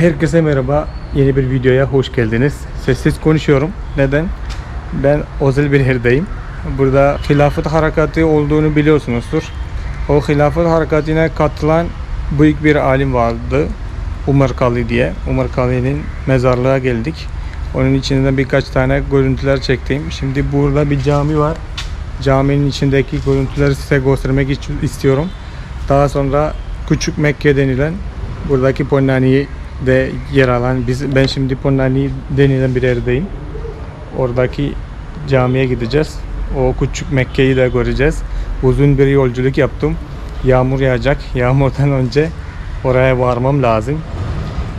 Herkese merhaba. Yeni bir videoya hoş geldiniz. Sessiz konuşuyorum. Neden? Ben özel bir yerdeyim. Burada hilafet harekatı olduğunu biliyorsunuzdur. O hilafet harekatına katılan büyük bir alim vardı. Umar Kali diye. Umar Kali'nin mezarlığa geldik. Onun içinden birkaç tane görüntüler çektim. Şimdi burada bir cami var. Caminin içindeki görüntüleri size göstermek istiyorum. Daha sonra Küçük Mekke denilen buradaki Ponnani'yi de yer alan biz ben şimdi Ponnani denilen bir yerdeyim. Oradaki camiye gideceğiz. O küçük Mekke'yi de göreceğiz. Uzun bir yolculuk yaptım. Yağmur yağacak. Yağmurdan önce oraya varmam lazım.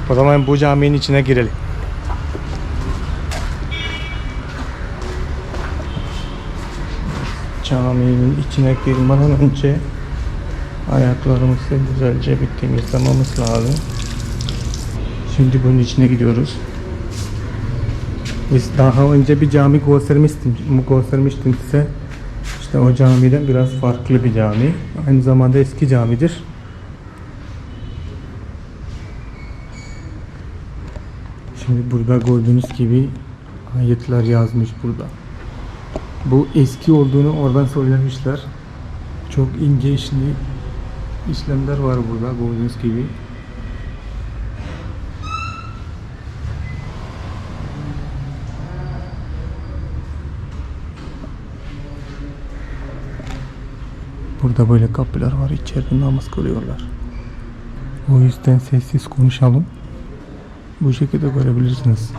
O zaman bu caminin içine girelim. Caminin içine girmeden önce ayaklarımızı güzelce bir temizlememiz lazım. Şimdi bunun içine gidiyoruz. Biz daha önce bir cami göstermiştim, göstermiştim size. İşte o camiden biraz farklı bir cami. Aynı zamanda eski camidir. Şimdi burada gördüğünüz gibi ayetler yazmış burada. Bu eski olduğunu oradan söylemişler. Çok ince işli işlemler var burada gördüğünüz gibi. Burada böyle kapılar var. içeride namaz kılıyorlar. O yüzden sessiz konuşalım. Bu şekilde görebilirsiniz.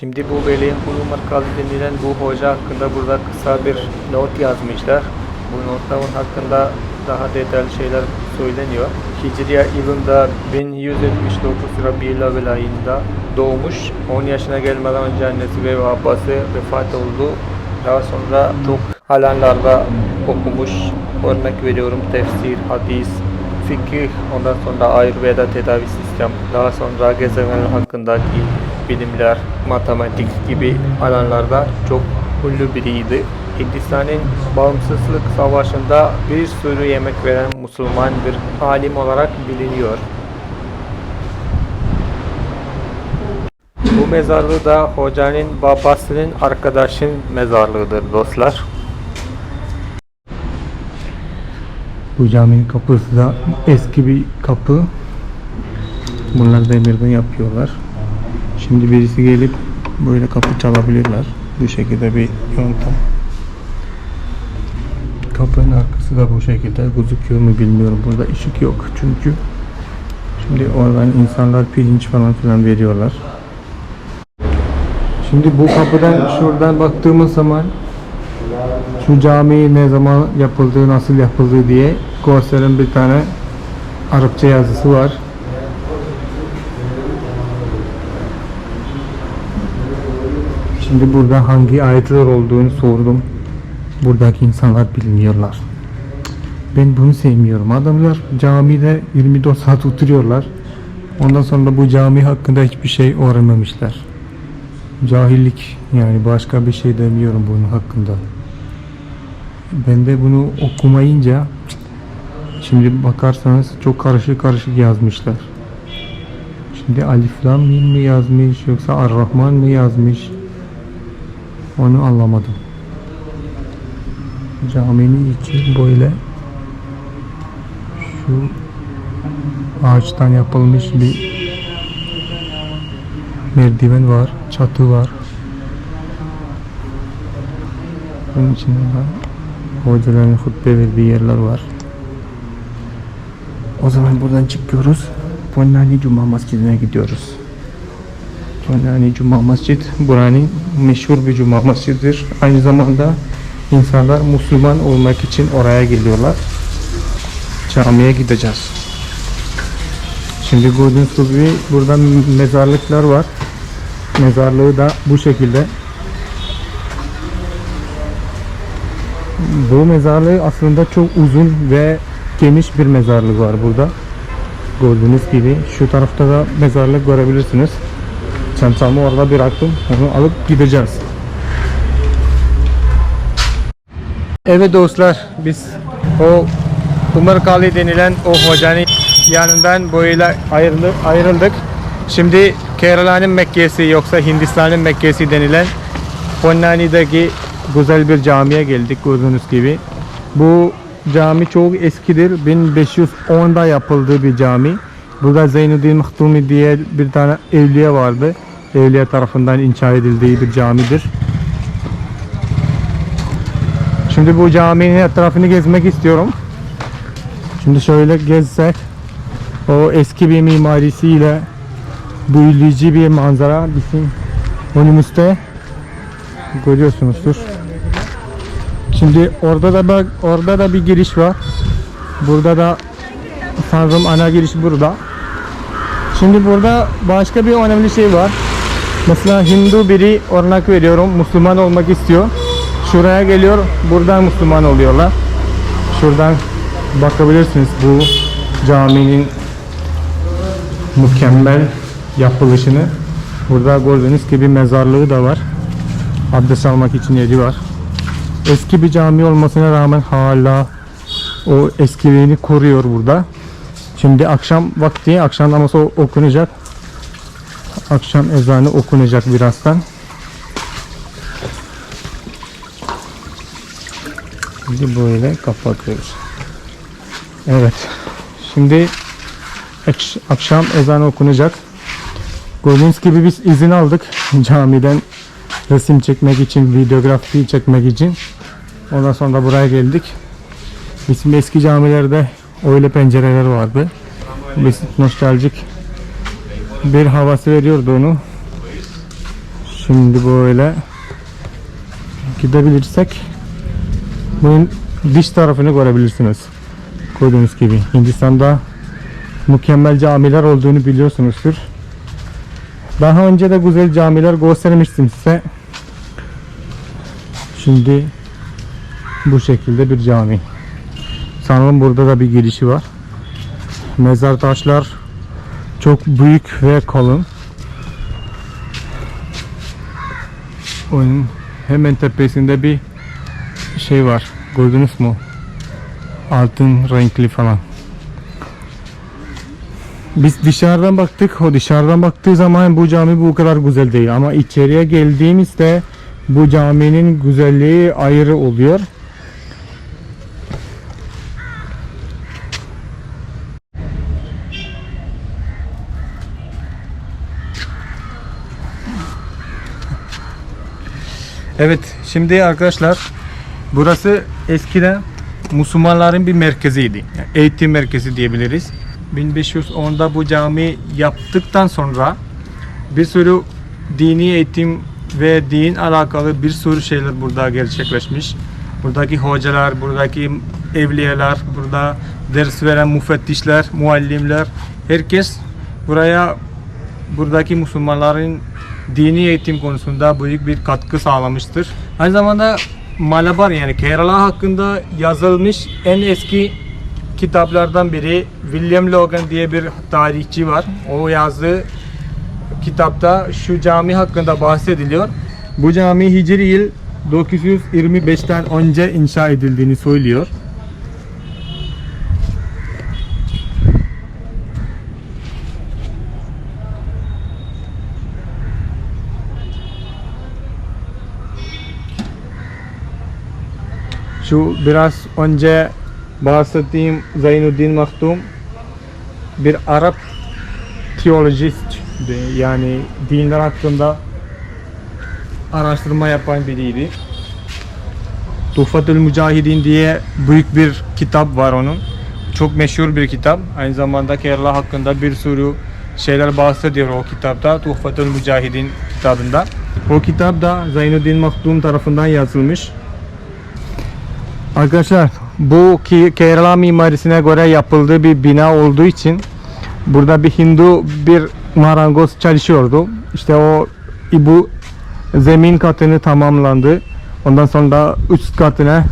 Şimdi bu Veli Hulu Markazi denilen bu hoca hakkında burada kısa bir not yazmışlar. Bu notların hakkında daha detaylı şeyler söyleniyor. Hicriye yılında 1179 Rabi'l Avvel ayında doğmuş. 10 yaşına gelmeden önce annesi ve babası vefat oldu. Daha sonra çok alanlarda okumuş. Örnek veriyorum tefsir, hadis, fikih, ondan sonra Ayurveda tedavi sistem, daha sonra gezegenler hakkındaki bilimler, matematik gibi alanlarda çok ünlü biriydi. Hindistan'ın bağımsızlık savaşında bir sürü yemek veren Müslüman bir alim olarak biliniyor. Bu mezarlığı da hocanın babasının arkadaşın mezarlığıdır dostlar. Bu caminin kapısı da eski bir kapı. Bunlar demirden yapıyorlar. Şimdi birisi gelip böyle kapı çalabilirler. Bu şekilde bir yöntem. Kapının arkası da bu şekilde gözüküyor mu bilmiyorum. Burada ışık yok çünkü. Şimdi oradan insanlar pirinç falan filan veriyorlar. Şimdi bu kapıdan şuradan baktığımız zaman şu cami ne zaman yapıldığı, nasıl yapıldığı diye gösteren bir tane Arapça yazısı var. Şimdi burada hangi ayetler olduğunu sordum. Buradaki insanlar bilmiyorlar. Ben bunu sevmiyorum. Adamlar camide 24 saat oturuyorlar. Ondan sonra bu cami hakkında hiçbir şey öğrenmemişler. Cahillik yani başka bir şey demiyorum bunun hakkında. Ben de bunu okumayınca şimdi bakarsanız çok karışık karışık yazmışlar. Şimdi Alif Lam mi yazmış yoksa Ar-Rahman mı yazmış? Onu anlamadım. Caminin içi böyle şu ağaçtan yapılmış bir merdiven var, çatı var. Bunun içinde de hocaların hutbe verdiği yerler var. O zaman buradan çıkıyoruz. Ponnani Cuma Mescidi'ne gidiyoruz. Ponnani Cuma Mescid buranın meşhur bir Cuma Mescididir. Aynı zamanda insanlar Müslüman olmak için oraya geliyorlar. Camiye gideceğiz. Şimdi gördüğünüz gibi burada mezarlıklar var. Mezarlığı da bu şekilde. Bu mezarlığı aslında çok uzun ve geniş bir mezarlık var burada. Gördüğünüz gibi şu tarafta da mezarlık görebilirsiniz. Çantamı orada bıraktım. Onu alıp gideceğiz. Evet dostlar biz o Umar Kali denilen o hocanın yanından böyle ayrılık, ayrıldık. Şimdi Kerala'nın Mekke'si yoksa Hindistan'ın Mekke'si denilen Ponnani'deki güzel bir camiye geldik gördüğünüz gibi. Bu cami çok eskidir. 1510'da yapıldığı bir cami. Burada Zeynuddin Mahtumi diye bir tane evliya vardı. Evliya tarafından inşa edildiği bir camidir. Şimdi bu caminin etrafını gezmek istiyorum. Şimdi şöyle gezsek o eski bir mimarisiyle büyüleyici bir manzara bizim önümüzde görüyorsunuzdur. Şimdi orada da bak orada da bir giriş var. Burada da sanırım ana giriş burada. Şimdi burada başka bir önemli şey var. Mesela Hindu biri örnek veriyorum Müslüman olmak istiyor. Şuraya geliyor buradan Müslüman oluyorlar. Şuradan bakabilirsiniz bu caminin mükemmel yapılışını. Burada gördüğünüz gibi mezarlığı da var. Abdest almak için yeri var. Eski bir cami olmasına rağmen hala o eskiliğini koruyor burada. Şimdi akşam vakti akşam namazı okunacak. Akşam ezanı okunacak birazdan. Şimdi böyle kapatıyoruz. Evet. Şimdi akş- akşam ezanı okunacak. Gördüğünüz gibi biz izin aldık camiden resim çekmek için, videografi çekmek için. Ondan sonra buraya geldik. Bizim eski camilerde öyle pencereler vardı. Biz nostaljik bir havası veriyordu onu. Şimdi böyle gidebilirsek bunun dış tarafını görebilirsiniz. Gördüğünüz gibi Hindistan'da mükemmel camiler olduğunu biliyorsunuzdur. Daha önce de güzel camiler göstermiştim size. Şimdi bu şekilde bir cami. Sanırım burada da bir girişi var. Mezar taşlar çok büyük ve kalın. Onun hemen tepesinde bir şey var. Gördünüz mü? Altın renkli falan. Biz dışarıdan baktık. O dışarıdan baktığı zaman bu cami bu kadar güzel değil. Ama içeriye geldiğimizde bu caminin güzelliği ayrı oluyor. Evet, şimdi arkadaşlar burası eskiden Müslümanların bir merkeziydi. Yani eğitim merkezi diyebiliriz. 1510'da bu cami yaptıktan sonra bir sürü dini eğitim ve din alakalı bir sürü şeyler burada gerçekleşmiş. Buradaki hocalar, buradaki evliyalar, burada ders veren müfettişler, muallimler, herkes buraya buradaki Müslümanların dini eğitim konusunda büyük bir katkı sağlamıştır. Aynı zamanda Malabar yani Kerala hakkında yazılmış en eski kitaplardan biri William Logan diye bir tarihçi var. O yazdığı kitapta şu cami hakkında bahsediliyor. Bu cami Hicri yıl 925'ten önce inşa edildiğini söylüyor. Şu biraz önce bahsettiğim Zeynuddin Maktum bir Arap teolojist yani dinler hakkında araştırma yapan biriydi. Tuhfatül Mücahidin diye büyük bir kitap var onun. Çok meşhur bir kitap. Aynı zamanda Kerala hakkında bir sürü şeyler bahsediyor o kitapta. Tuhfatül Mücahidin kitabında. O kitap da Zeynuddin Maktum tarafından yazılmış. Arkadaşlar bu ki Kerala mimarisine göre yapıldığı bir bina olduğu için burada bir Hindu bir marangoz çalışıyordu. İşte o bu zemin katını tamamlandı. Ondan sonra üst katına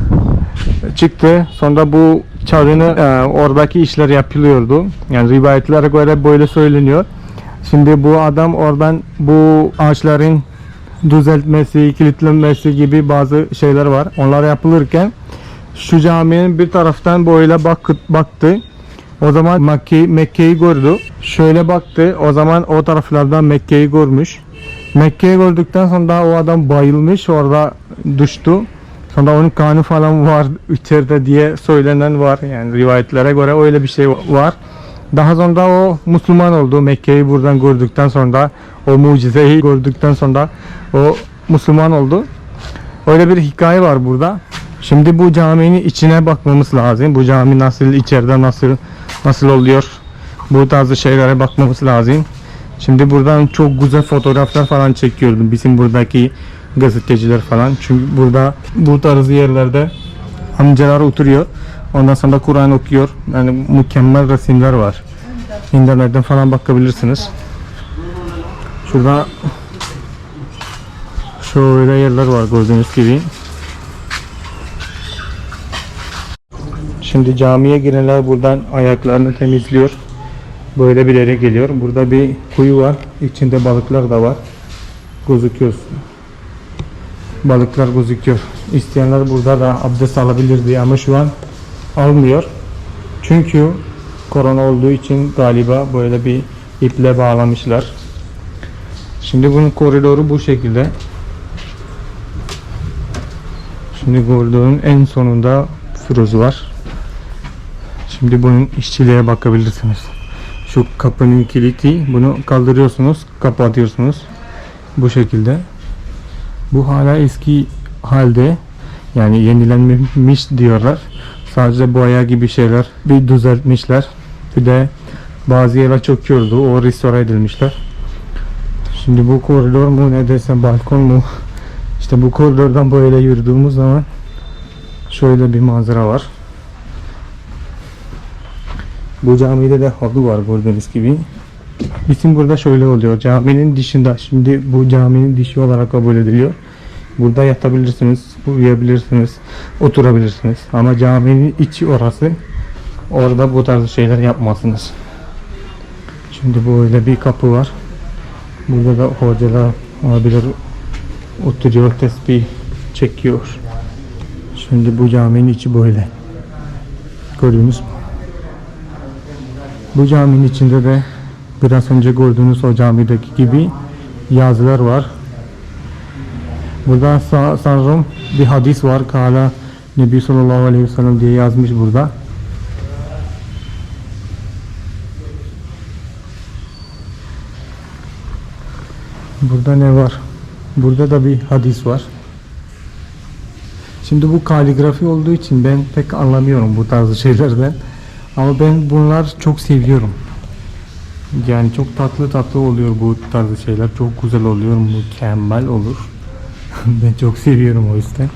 çıktı. Sonra bu çadını e, oradaki işler yapılıyordu. Yani rivayetlere göre böyle söyleniyor. Şimdi bu adam oradan bu ağaçların düzeltmesi, kilitlenmesi gibi bazı şeyler var. Onlar yapılırken şu caminin bir taraftan böyle bak, baktı. O zaman Mekke, Mekke'yi gördü. Şöyle baktı. O zaman o taraflardan Mekke'yi görmüş. Mekke'yi gördükten sonra o adam bayılmış. Orada düştü. Sonra onun kanı falan var içeride diye söylenen var. Yani rivayetlere göre öyle bir şey var. Daha sonra o Müslüman oldu. Mekke'yi buradan gördükten sonra o mucizeyi gördükten sonra o Müslüman oldu. Öyle bir hikaye var burada. Şimdi bu caminin içine bakmamız lazım. Bu cami nasıl içeride nasıl nasıl oluyor? Bu tarz şeylere bakmamız lazım. Şimdi buradan çok güzel fotoğraflar falan çekiyordum. Bizim buradaki gazeteciler falan. Çünkü burada bu tarz yerlerde amcalar oturuyor. Ondan sonra Kur'an okuyor. Yani mükemmel resimler var. İnternetten falan bakabilirsiniz. Şurada şöyle yerler var gördüğünüz gibi. Şimdi camiye girenler buradan ayaklarını temizliyor. Böyle bir yere geliyor. Burada bir kuyu var. İçinde balıklar da var. Gözüküyor. Balıklar gözüküyor. İsteyenler burada da abdest alabilirdi ama şu an almıyor. Çünkü korona olduğu için galiba böyle bir iple bağlamışlar. Şimdi bunun koridoru bu şekilde. Şimdi koridorun en sonunda Firoz var. Şimdi bunun işçiliğe bakabilirsiniz. Şu kapının kilidi bunu kaldırıyorsunuz, kapatıyorsunuz. Bu şekilde. Bu hala eski halde. Yani yenilenmemiş diyorlar. Sadece boya gibi şeyler bir düzeltmişler. Bir de bazı yerler çöküyordu. O restore edilmişler. Şimdi bu koridor mu ne desem balkon mu? İşte bu koridordan böyle yürüdüğümüz zaman şöyle bir manzara var. Bu camide de halı var gördüğünüz gibi. Bizim burada şöyle oluyor. Caminin dışında şimdi bu caminin dışı olarak kabul ediliyor. Burada yatabilirsiniz, uyuyabilirsiniz, oturabilirsiniz. Ama caminin içi orası. Orada bu tarz şeyler yapmazsınız. Şimdi böyle bir kapı var. Burada da hocalar, abiler oturuyor, tesbih çekiyor. Şimdi bu caminin içi böyle. Gördünüz mü? Bu caminin içinde de biraz önce gördüğünüz o camideki gibi yazılar var. Burada sa- sanırım bir hadis var. Kala Nebi sallallahu aleyhi ve sellem diye yazmış burada. Burada ne var? Burada da bir hadis var. Şimdi bu kaligrafi olduğu için ben pek anlamıyorum bu tarz şeylerden. Ama ben bunlar çok seviyorum. Yani çok tatlı tatlı oluyor bu tarz şeyler. Çok güzel oluyor, mükemmel olur. ben çok seviyorum o yüzden.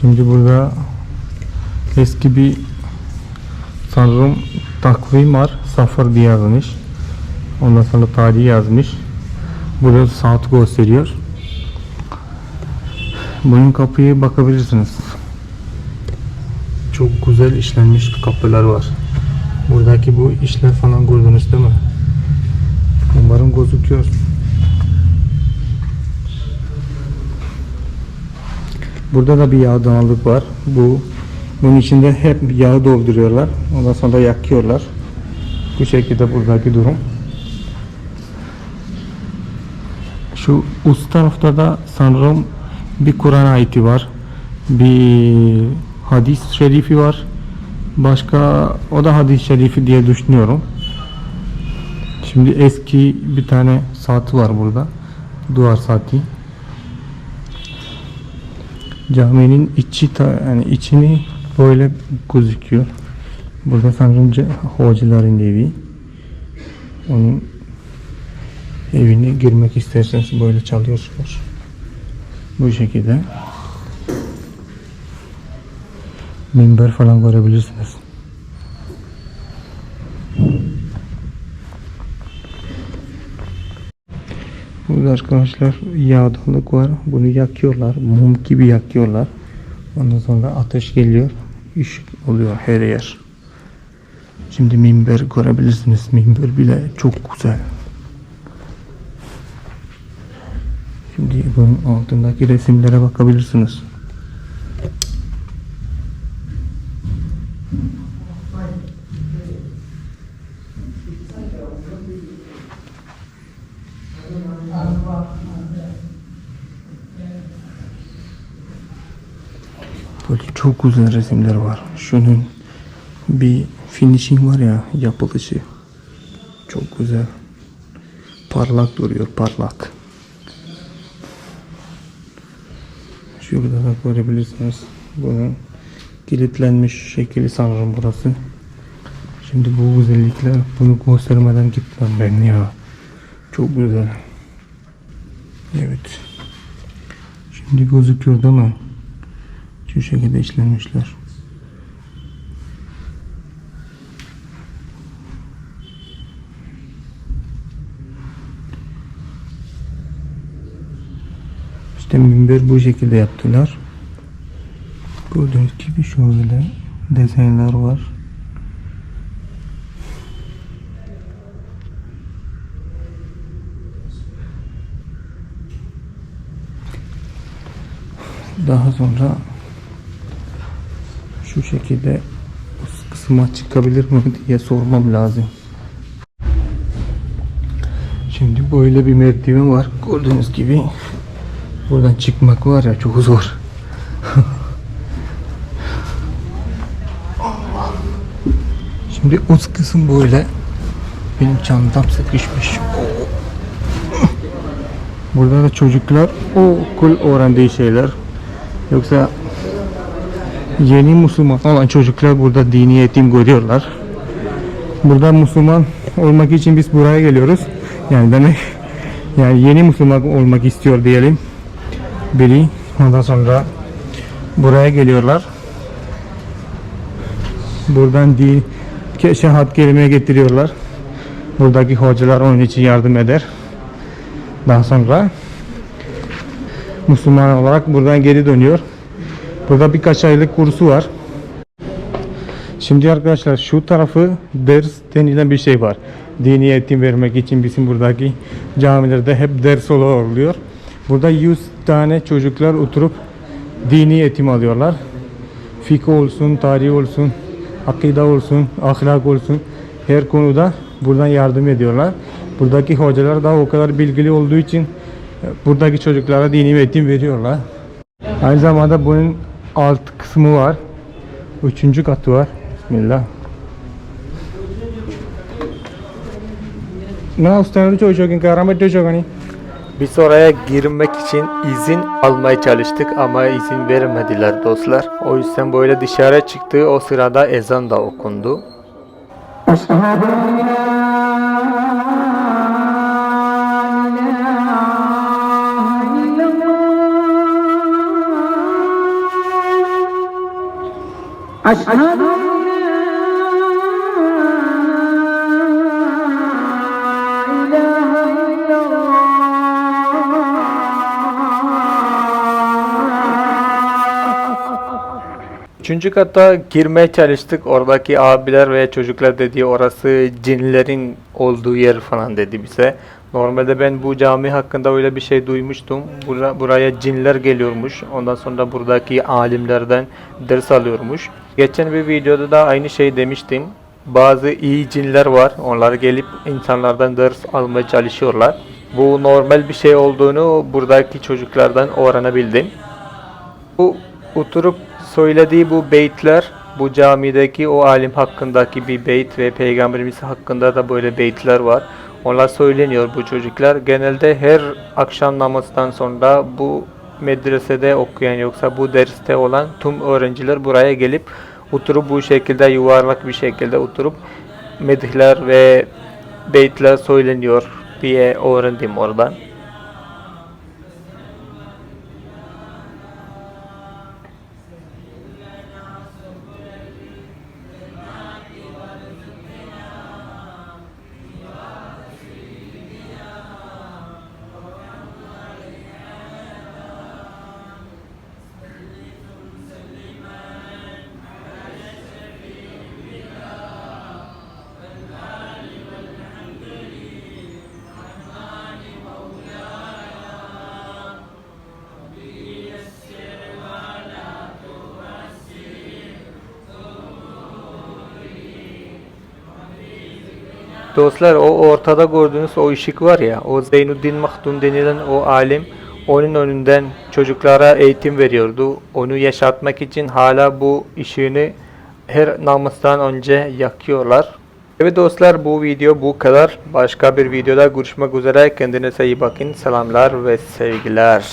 Şimdi burada eski bir sanırım takvim var. Safar diye yazmış. Ondan sonra tarihi yazmış. Burada saat gösteriyor. Bunun kapıyı bakabilirsiniz. Çok güzel işlenmiş kapılar var. Buradaki bu işler falan gördünüz değil mi? Umarım gözüküyor. Burada da bir yağdanlık var. Bu bunun içinde hep yağ dolduruyorlar. Ondan sonra yakıyorlar. Bu şekilde buradaki durum. Şu üst tarafta da sanırım bir Kur'an ayeti var. Bir hadis şerifi var. Başka o da hadis şerifi diye düşünüyorum. Şimdi eski bir tane saati var burada. Duvar saati. Caminin içi yani içini böyle gözüküyor. Burada sanırım hocaların evi. Onun evine girmek isterseniz böyle çalıyorsunuz. Bu şekilde. Minber falan görebilirsiniz. Burada arkadaşlar yağdanlık var. Bunu yakıyorlar. Mum gibi yakıyorlar. Ondan sonra ateş geliyor. Işık oluyor her yer. Şimdi minber görebilirsiniz. Minber bile çok güzel. Şimdi bunun altındaki resimlere bakabilirsiniz. Böyle çok güzel resimler var. Şunun bir finishing var ya yapılışı. Çok güzel. Parlak duruyor parlak. Şurada da görebilirsiniz. Bunun kilitlenmiş şekli sanırım burası. Şimdi bu güzellikler bunu göstermeden gitmem ben ya. Çok güzel. Evet. Şimdi gözüküyor değil mi? Şu şekilde işlenmişler. İşte minber bu şekilde yaptılar. Gördüğünüz gibi şöyle desenler var. Daha sonra şu şekilde kısma çıkabilir mi diye sormam lazım. Şimdi böyle bir merdiven var. Gördüğünüz gibi buradan çıkmak var ya çok zor. Şimdi üst kısım böyle. Benim çantam sıkışmış. Burada da çocuklar okul öğrendiği şeyler. Yoksa yeni Müslüman olan çocuklar burada dini eğitim görüyorlar. Burada Müslüman olmak için biz buraya geliyoruz. Yani ben yani yeni Müslüman olmak istiyor diyelim. Biri ondan sonra buraya geliyorlar. Buradan din şehadet kelimeye getiriyorlar. Buradaki hocalar onun için yardım eder. Daha sonra Müslüman olarak buradan geri dönüyor. Burada birkaç aylık kursu var. Şimdi arkadaşlar şu tarafı ders denilen bir şey var. Dini eğitim vermek için bizim buradaki camilerde hep ders oluyor. Burada 100 tane çocuklar oturup dini eğitim alıyorlar. Fıkıh olsun, tarih olsun, akide olsun, ahlak olsun her konuda buradan yardım ediyorlar. Buradaki hocalar da o kadar bilgili olduğu için buradaki çocuklara dini eğitim veriyorlar. Aynı zamanda bunun alt kısmı var. Üçüncü katı var. Bismillah. Ne ustanı çocuğun karamet çocuğun Biz oraya girmek için izin almaya çalıştık ama izin vermediler dostlar. O yüzden böyle dışarı çıktı. O sırada ezan da okundu. أشهد أن لا إله إلا الله Üçüncü kata girmeye çalıştık. Oradaki abiler ve çocuklar dedi orası cinlerin olduğu yer falan dedi bize. Normalde ben bu cami hakkında öyle bir şey duymuştum. Bura- buraya cinler geliyormuş. Ondan sonra buradaki alimlerden ders alıyormuş. Geçen bir videoda da aynı şey demiştim. Bazı iyi cinler var. Onlar gelip insanlardan ders almaya çalışıyorlar. Bu normal bir şey olduğunu buradaki çocuklardan öğrenebildim. Bu oturup söylediği bu beytler bu camideki o alim hakkındaki bir beyt ve peygamberimiz hakkında da böyle beytler var. Onlar söyleniyor bu çocuklar. Genelde her akşam namazdan sonra bu medresede okuyan yoksa bu derste olan tüm öğrenciler buraya gelip oturup bu şekilde yuvarlak bir şekilde oturup medihler ve beytler söyleniyor diye öğrendim oradan. Dostlar o ortada gördüğünüz o ışık var ya o Zeynuddin Mahdun denilen o alim onun önünden çocuklara eğitim veriyordu. Onu yaşatmak için hala bu ışığını her namazdan önce yakıyorlar. Evet dostlar bu video bu kadar. Başka bir videoda görüşmek üzere. Kendinize iyi bakın. Selamlar ve sevgiler.